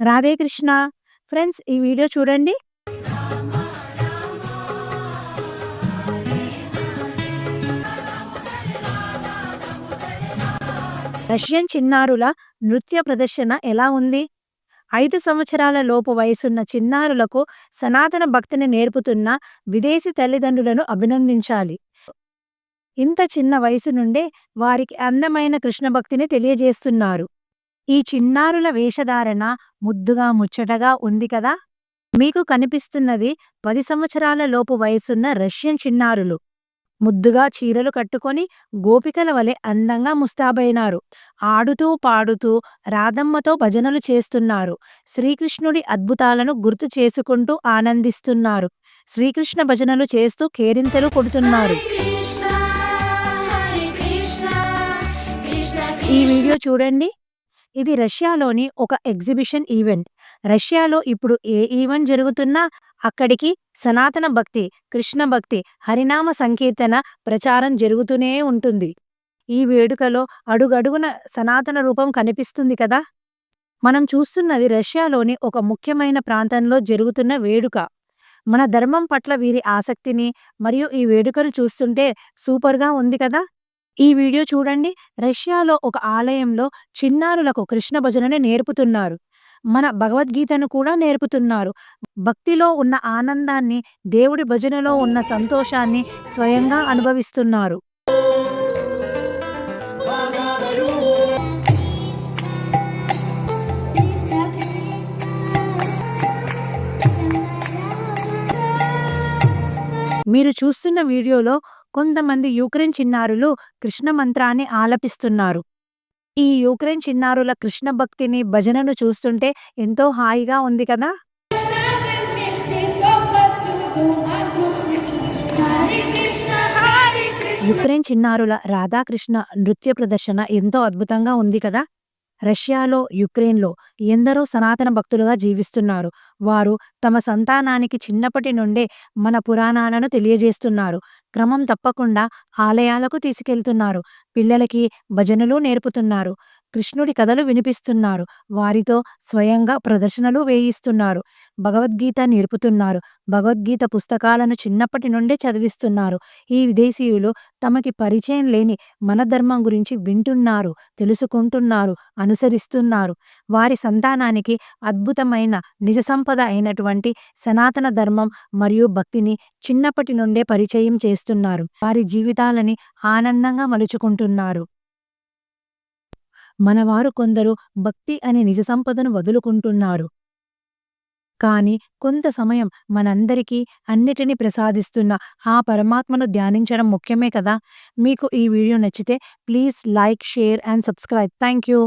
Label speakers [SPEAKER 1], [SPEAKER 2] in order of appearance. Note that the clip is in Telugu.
[SPEAKER 1] రాధే కృష్ణ. ఫ్రెండ్స్ ఈ వీడియో చూడండి. రష్యన్ చిన్నారుల నృత్య ప్రదర్శన ఎలా ఉంది? ఐదు సంవత్సరాల లోపు వయసున్న చిన్నారులకు సనాతన భక్తిని నేర్పుతున్న విదేశీ తల్లిదండ్రులను అభినందించాలి. ఇంత చిన్న వయసు నుండే వారికి అందమైన కృష్ణ భక్తిని తెలియజేస్తున్నారు. ఈ చిన్నారుల వేషధారణ ముద్దుగా ముచ్చటగా ఉంది కదా? మీకు కనిపిస్తున్నది పది సంవత్సరాల లోపు వయసున్న రష్యన్ చిన్నారులు. ముద్దుగా చీరలు కట్టుకొని గోపికల వలె అందంగా ముస్తాబైనారు. ఆడుతూ పాడుతూ రాధమ్మతో భజనలు చేస్తున్నారు. శ్రీకృష్ణుడి అద్భుతాలను గుర్తు చేసుకుంటూ ఆనందిస్తున్నారు. శ్రీకృష్ణ భజనలు చేస్తూ కేరింతలు కొడుతున్నారు. ఈ వీడియో చూడండి. ఇది రష్యాలోని ఒక ఎగ్జిబిషన్ ఈవెంట్. రష్యాలో ఇప్పుడు ఏ ఈవెంట్ జరుగుతున్నా అక్కడికి సనాతన భక్తి కృష్ణ భక్తి హరినామ సంకీర్తన ప్రచారం జరుగుతూనే ఉంటుంది. ఈ వేడుకలో అడుగడుగున సనాతన రూపం కనిపిస్తుంది కదా? మనం చూస్తున్నది రష్యాలోని ఒక ముఖ్యమైన ప్రాంతంలో జరుగుతున్న వేడుక. మన ధర్మం పట్ల వీరి ఆసక్తిని మరియు ఈ వేడుకను చూస్తుంటే సూపర్గా ఉంది కదా? ఈ వీడియో చూడండి. రష్యాలో ఒక ఆలయంలో చిన్నారులకు కృష్ణ భజనని నేర్పుతున్నారు. మన భగవద్గీతను కూడా నేర్పుతున్నారు. భక్తిలో ఉన్న ఆనందాన్ని దేవుడి భజనలో ఉన్న సంతోషాన్ని స్వయంగా అనుభవిస్తున్నారు. మీరు చూస్తున్న వీడియోలో కొంతమంది యూక్రెయిన్ చిన్నారులు కృష్ణ మంత్రాన్ని ఆలపిస్తున్నారు. ఈ యూక్రెయిన్ చిన్నారుల కృష్ణ భక్తిని భజనను చూస్తుంటే ఎంతో హాయిగా ఉంది కదా? యుక్రెయిన్ చిన్నారుల రాధాకృష్ణ నృత్య ప్రదర్శన ఎంతో అద్భుతంగా ఉంది కదా? రష్యాలో యుక్రెయిన్లో ఎందరో సనాతన భక్తులుగా జీవిస్తున్నారు. వారు తమ సంతానానికి చిన్నప్పటి నుండే మన పురాణాలను తెలియజేస్తున్నారు. క్రమం తప్పకుండా ఆలయాలకు తీసుకెళ్తున్నారు. పిల్లలకి భజనలు నేర్పుతున్నారు. కృష్ణుడి కథలు వినిపిస్తున్నారు. వారితో స్వయంగా ప్రదర్శనలు వేయిస్తున్నారు. భగవద్గీత నేర్పుతున్నారు. భగవద్గీత పుస్తకాలను చిన్నప్పటి నుండే చదివిస్తున్నారు. ఈ విదేశీయులు తమకి పరిచయం లేని మన ధర్మం గురించి వింటున్నారు తెలుసుకుంటున్నారు అనుసరిస్తున్నారు. వారి సంతానానికి అద్భుతమైన నిజ సంపద అయినటువంటి సనాతన ధర్మం మరియు భక్తిని చిన్నప్పటి నుండే పరిచయం చేస్తున్నారు. వారి జీవితాలని ఆనందంగా మలుచుకుంటున్నారు. మనవారు కొందరు భక్తి అనే నిజ సంపదను వదులుకుంటున్నారు. కానీ కొంత సమయం మనందరికీ అన్నిటినీ ప్రసాదిస్తున్న ఆ పరమాత్మను ధ్యానించడం ముఖ్యమే కదా. మీకు ఈ వీడియో నచ్చితే please like share and subscribe. Thank you.